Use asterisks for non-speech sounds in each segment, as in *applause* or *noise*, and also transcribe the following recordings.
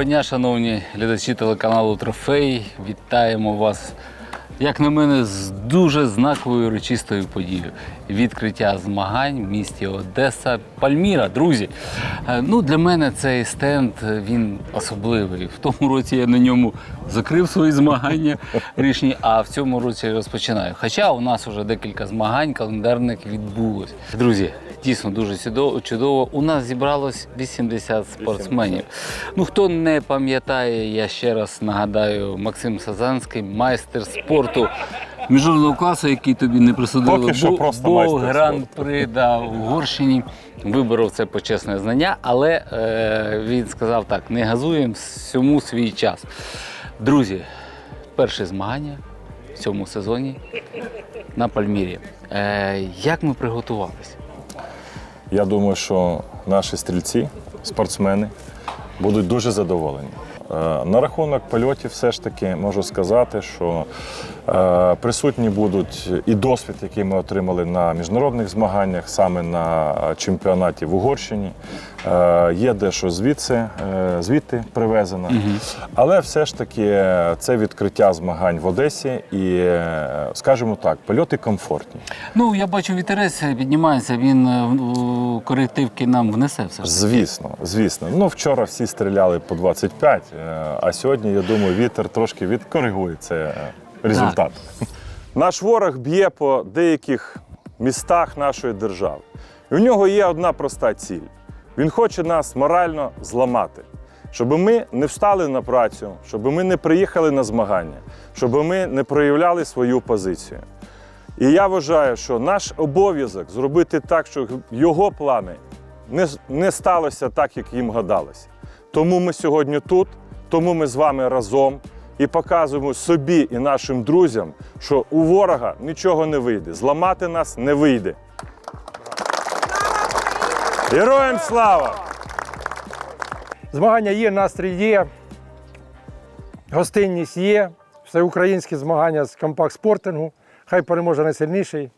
дня, шановні глядачі телеканалу Трофей. Вітаємо вас, як на мене, з дуже знаковою урочистою подією. Відкриття змагань в місті Одеса, Пальміра. Друзі, е, ну для мене цей стенд е, він особливий. В тому році я на ньому закрив свої змагання річні, а в цьому році розпочинаю. Хоча у нас вже декілька змагань календарних відбулось. Друзі, дійсно дуже чудово. У нас зібралось 80 спортсменів. Ну хто не пам'ятає, я ще раз нагадаю, Максим Сазанський, майстер спорту міжнародного класу, який тобі не присудили. Поки що Бо- просто бо майстер гран-при да, в Угорщині. Виборов це почесне знання, але е, він сказав так: не газуємо всьому свій час. Друзі, перше змагання в цьому сезоні на Пальмірі. Е, як ми приготувалися? Я думаю, що наші стрільці, спортсмени, будуть дуже задоволені. Е, На рахунок польотів, все ж таки можу сказати, що присутні будуть і досвід, який ми отримали на міжнародних змаганнях, саме на чемпіонаті в Угорщині. Е, Є дещо звідси, е, звідти привезено. Але все ж таки е, це відкриття змагань в Одесі і, е, скажімо так, польоти комфортні. Ну, я бачу, вітерець піднімається, він е, корективки нам внесе все ж. таки. Звісно, звісно. Ну вчора всі стріляли по 25, е, а сьогодні, я думаю, вітер трошки відкоригує це результат. Наш ворог б'є по деяких містах нашої держави. І у нього є одна проста ціль. Він хоче нас морально зламати, щоб ми не встали на працю, щоб ми не приїхали на змагання, щоб ми не проявляли свою позицію. І я вважаю, що наш обов'язок зробити так, щоб його плани не, не сталося так, як їм гадалося. Тому ми сьогодні тут, тому ми з вами разом і показуємо собі і нашим друзям, що у ворога нічого не вийде, зламати нас не вийде. Героям слава! Змагання є, настрій є, гостинність є, всеукраїнські змагання з компакт-спортингу. Хай переможе найсильніший.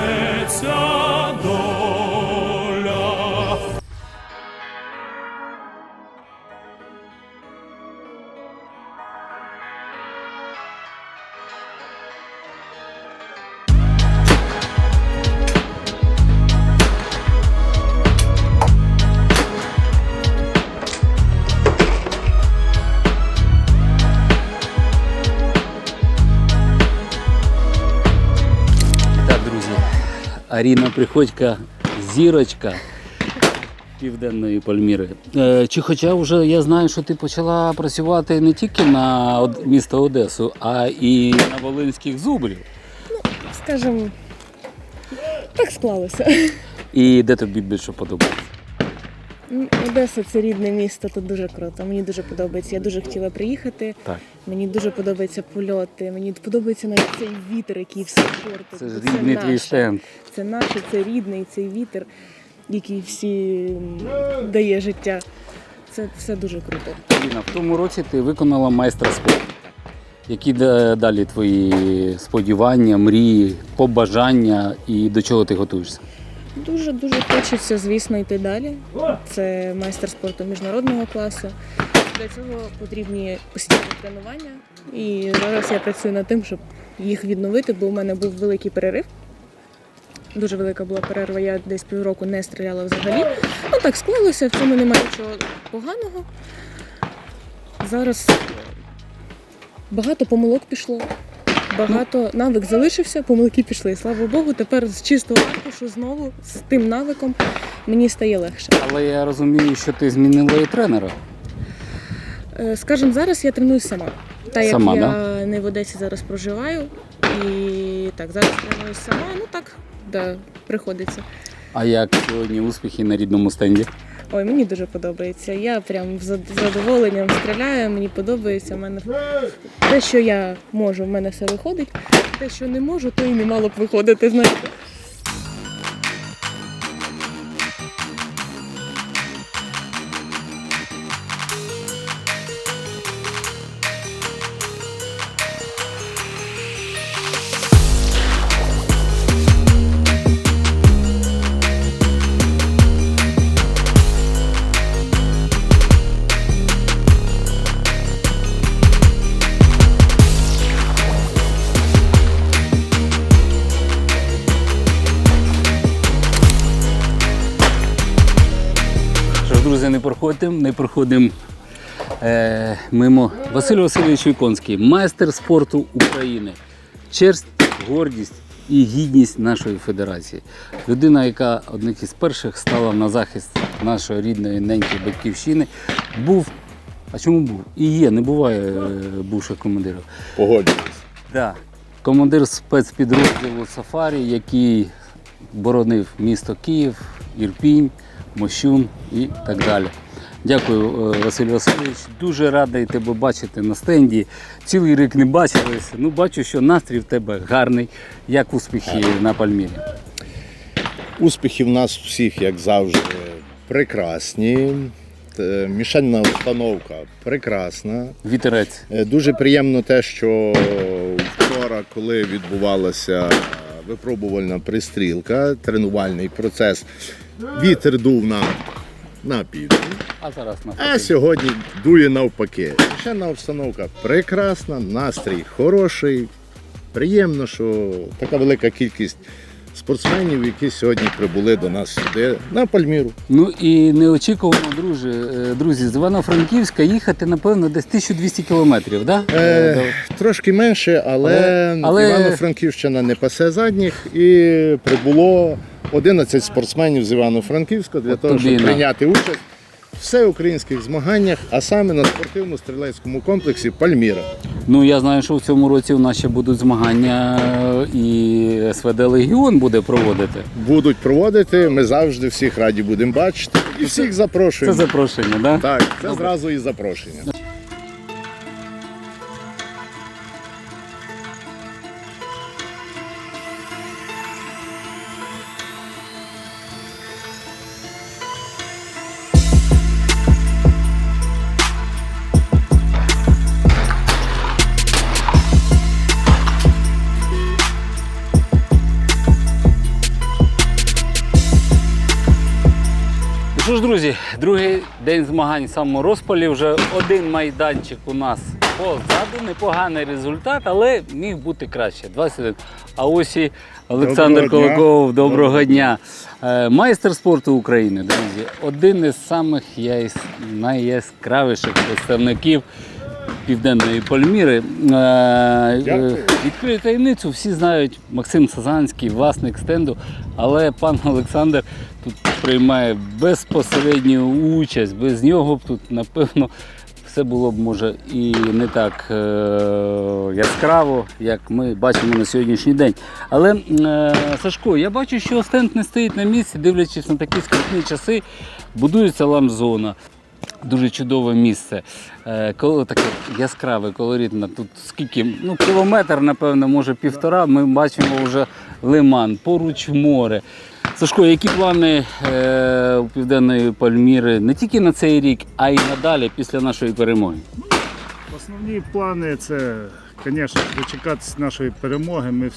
serca Аріна Приходька, зірочка Південної Пальміри. Е, чи хоча вже я знаю, що ти почала працювати не тільки на місто Одесу, а і на Волинських зубрів. Ну, скажімо, так склалося. І де тобі більше подобається? Одеса це рідне місто, тут дуже круто. Мені дуже подобається. Я дуже хотіла приїхати. Так. Мені дуже подобаються польоти. Мені подобається навіть цей вітер, який все портить. Це ж рідний твій стенд. Це наше, це рідний цей вітер, який всі дає життя. Це все дуже круто. Аріна, в тому році ти виконала майстра спорту. Які да- далі твої сподівання, мрії, побажання і до чого ти готуєшся? Дуже дуже хочеться, звісно, йти далі. Це майстер спорту міжнародного класу. Для цього потрібні постійні тренування. І зараз я працюю над тим, щоб їх відновити, бо у мене був великий перерив. Дуже велика була перерва, я десь півроку не стріляла взагалі. Ну так склалося, в цьому немає нічого поганого. Зараз багато помилок пішло. Багато навик залишився, помилки пішли. Слава Богу, тепер з чистого аркушу знову з тим навиком мені стає легше. Але я розумію, що ти змінила і тренера. Е, Скажем, зараз я тренуюсь сама. Та як Сама, я не в Одесі зараз проживаю. І так, зараз тренуюсь сама, ну так, да, приходиться. А як сьогодні успіхи на рідному стенді? Ой, мені дуже подобається. Я прям з задоволенням стріляю, мені подобається. Мене те, що я можу, в мене все виходить. те, що не можу, то і не мало б виходити, знаєте. Не проходимо, не проходимо е, мимо Василь Васильович Віконський, майстер спорту України. Честь, гордість і гідність нашої федерації. Людина, яка одних із перших стала на захист нашої рідної ненької батьківщини, був. А чому був? І є, не буває е, бувших командирів. Погоджуюсь. Да. Командир спецпідрозділу Сафарі, який боронив місто Київ, Ірпінь, Мощун і так далі. Дякую, е, Василь Васильович. Дуже радий тебе бачити на стенді. Цілий рік не бачилися. Ну, бачу, що настрій в тебе гарний. Як успіхи на Пальмірі? Успіхи в нас всіх, як завжди, прекрасні. Е, Мішельна установка прекрасна. Вітерець. Е, Дуже приємно те, що вчора, коли відбувалася випробувальна пристрілка, тренувальний процес, вітер дув на, на південь, А зараз на а сьогодні дує навпаки. Ще на обстановка прекрасна, настрій хороший. Приємно, що така велика кількість спортсменів, які сьогодні прибули до нас сюди на Пальміру. Ну і неочікувано, друзі, е, друзі, з Івано-Франківська їхати, напевно, десь 1200 кілометрів, да? Е, трошки менше, але, Але- Івано-Франківщина не пасе задніх і прибуло 11 спортсменів з Івано-Франківська для От того, щоб на. прийняти участь всеукраїнських змаганнях, а саме на спортивно-стрілецькому комплексі Пальміра. Ну я знаю, що в цьому році у нас ще будуть змагання е, і СВД Легіон буде проводити. Будуть проводити. Ми завжди всіх раді будемо бачити і всіх Це запрошуємо. запрошення, да? Так, це зразу і запрошення. Ж, друзі, другий день змагань саморозпалі. Вже один майданчик у нас позаду. Непоганий результат, але міг бути краще. 21. А ось і Олександр Доброго дня. Доброго дня. Е, Майстер спорту України, друзі. Один із самих яс- найяскравіших представників Південної Пальміри. Е, Відкрию таємницю, всі знають Максим Сазанський, власник стенду, але пан Олександр тут приймає безпосередню участь. Без нього б тут, напевно, все було б може і не так е- яскраво, як ми бачимо на сьогоднішній день. Але е- Сашко, я бачу, що стенд не стоїть на місці, дивлячись на такі скрутні часи, будується ламзона. Дуже чудове місце. Е, коли таке яскраве, колоритне. Тут скільки, ну, кілометр, напевно, може півтора. Ми бачимо вже лиман, поруч море. Сашко, які плани е, у Південної Пальміри не тільки на цей рік, а й надалі після нашої перемоги? Основні плани це, звісно, дочекатися нашої перемоги. Ми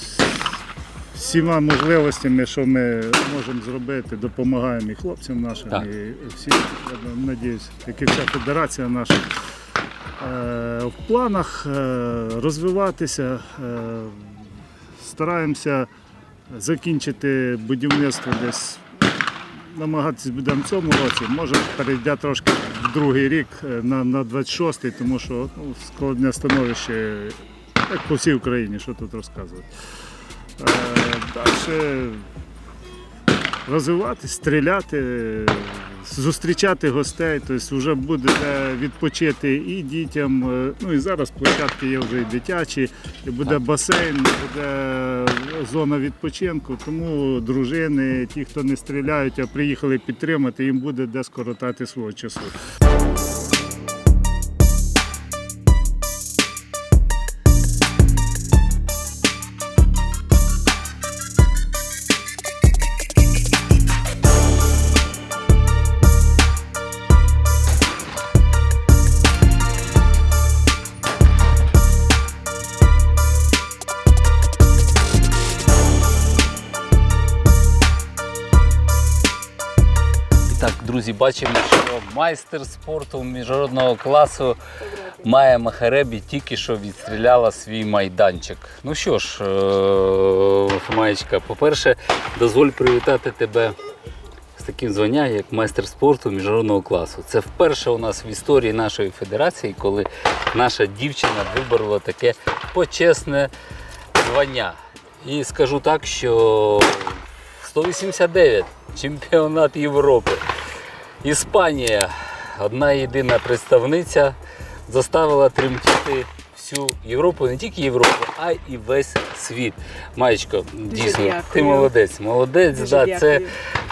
всіма можливостями, що ми можемо зробити, допомагаємо і хлопцям нашим, Так. і всім, я надіюсь, як і вся федерація наша. Е, В планах е, розвиватися, е, стараємося закінчити будівництво десь намагатись будемо в цьому році. Може перейде трошки в другий рік е, на, на 26-й, тому що ну, складне становище, як по всій Україні, що тут розказувати. Е, далі розвиватись, стріляти, зустрічати гостей, тобто вже буде відпочити і дітям. е, Ну і зараз площадки є вже і дитячі, і буде басейн, буде зона відпочинку. Тому дружини, ті, хто не стріляють, а приїхали підтримати, їм буде де скоротати свого часу. Друзі, бачимо, що майстер спорту міжнародного класу Майя Махаребі тільки що відстріляла свій майданчик. Ну що ж, е, Маєчка, по-перше, дозволь привітати тебе з таким званням, як майстер спорту міжнародного класу. Це вперше у нас в історії нашої федерації, коли наша дівчина виборола таке почесне звання. І скажу так, що 189 чемпіонат Європи. Іспанія, одна єдина представниця, заставила тремтіти всю Європу, не тільки Європу, а і весь світ. Маєчко, дійсно, ти дякую. молодець. Молодець, Дуже да, це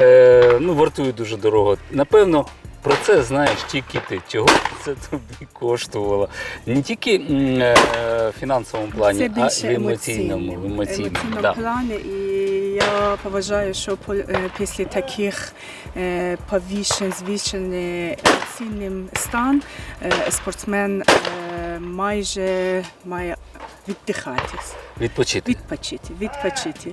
е, ну, вартує дуже дорого. Напевно, про це знаєш тільки ти. Чого це тобі коштувало? Не тільки е, в фінансовому плані, Це а більше й в емоційному. емоційному, В емоційному, да. плані. І я поважаю, що е, після таких е, повішень, звішений емоційним стан, е, спортсмен е, майже має віддихатись, Відпочити. відпочити, відпочити.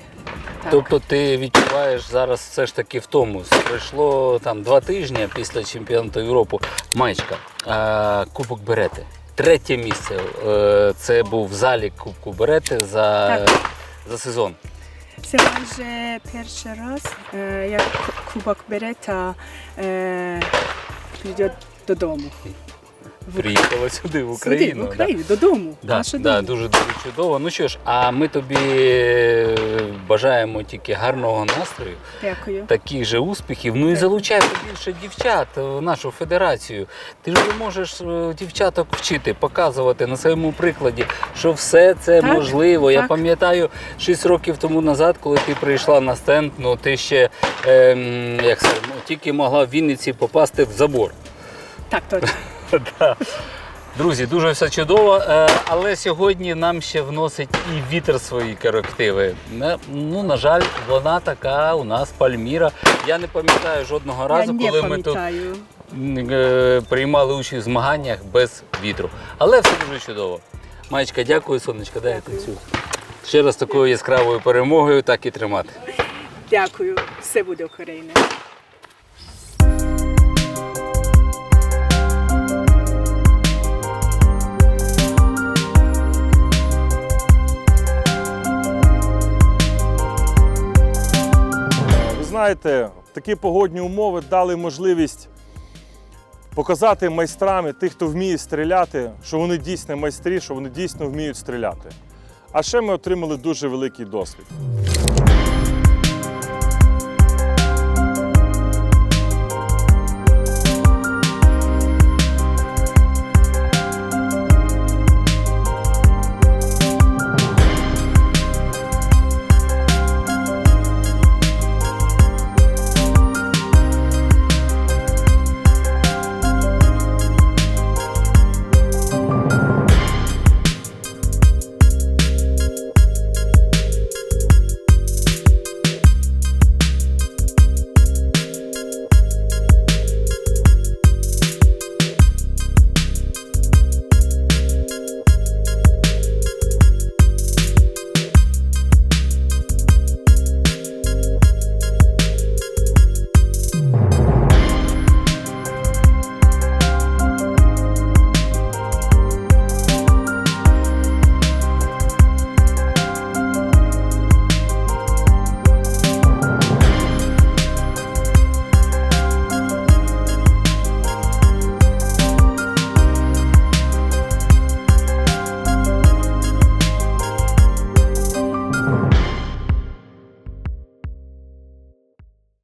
Так. Тобто ти відчуваєш зараз все ж таки втому. Пройшло там два тижні після чемпіонату Європи. Маєчка, е, Кубок Берети. Третє місце. Е, це був залік Кубку Берети за, Так. за сезон. Це майже перший раз, е, як Кубок Берета прийде додому. Приїхала сюди, в Сюди, Україну. в Україну, додому. Да, да, дому. дуже дуже чудово. Ну що ж, а ми тобі е, бажаємо тільки гарного настрою, Дякую. таких же успіхів. Ну і залучай побільше дівчат в нашу федерацію. Ти ж можеш е, дівчаток вчити, показувати на своєму прикладі, що все це Так, можливо. Я пам'ятаю 6 років тому назад, коли ти прийшла на стенд, ну ти ще е, м, як ну, тільки могла в Вінниці попасти в забор. Так, точно. *laughs* Друзі, дуже все чудово, е, але сьогодні нам ще вносить і вітер свої корективи. Ну, на жаль, вона така у нас Пальміра. Я не пам'ятаю жодного разу, я не коли ми тут пам'ятаю. е, приймали участь в змаганнях без вітру. Але все дуже чудово. Маєчка, дякую, сонечка, дай я танцюю. Ще раз такою яскравою перемогою, так і тримати. Дякую. Все буде Україна. Знаєте, такі погодні умови дали можливість показати майстрам тих, хто вміє стріляти, що вони дійсно майстрі, що вони дійсно вміють стріляти. А ще ми отримали дуже великий досвід.